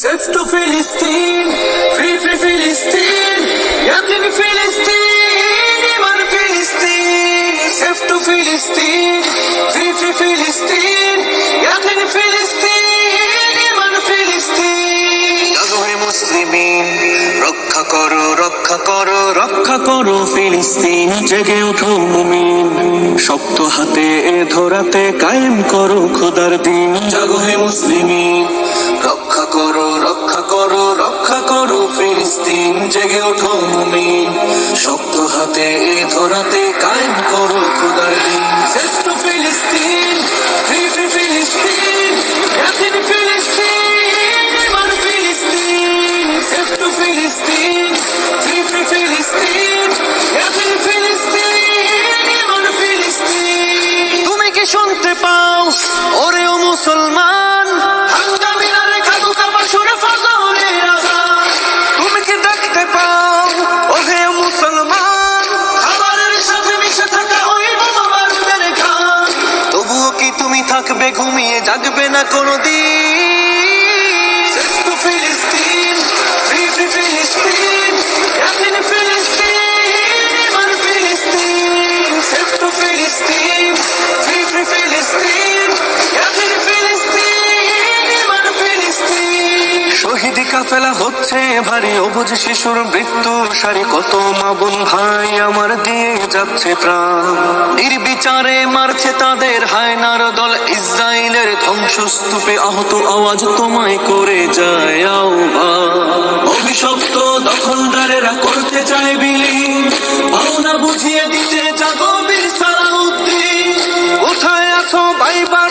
Yablin Philistine, Iman Philistine, safe to Philistine, free free Philistine, Yablin Philistine, Iman Philistine. জাগো হে মুসলিমিন রক্ষা করো রক্ষা করো রক্ষা করো ফিলিস্তিন জেগে ওঠো মুমিন শক্ত হাতে এ ধরাতে কায়েম করো খোদার দিন জাগো হে মুসলিমিন রক্ষা করো, রক্ষা করো রক্ষা করো, ফিলিস্তিন জেগে ওঠো মুমি শক্ত হাতে এ ধরাতে কায়েম করো খুদার দিন। শ্রেষ্ঠ ফিলিস্তিন শুনতে পাও? থাকবে ঘুমিয়ে জাগবে না কোনোদিন। এদিকে কাফেলা হচ্ছে, ভারী অবুঝ শিশুর মৃত্যুর সারি কত মাবুন ভাই আমার দিয়ে যাচ্ছে প্রাণ। নির্বিচারে মারছে তাদের হায়নার দল ইসরায়েলের ধ্বংসস্তূপে আহত আওয়াজ তোমায় করে যায় অভিশপ্ত দখলদারেরা করতে চায় বিলি বুঝিয়ে দিতে যাব বীর কোথায় আছো ভাইবার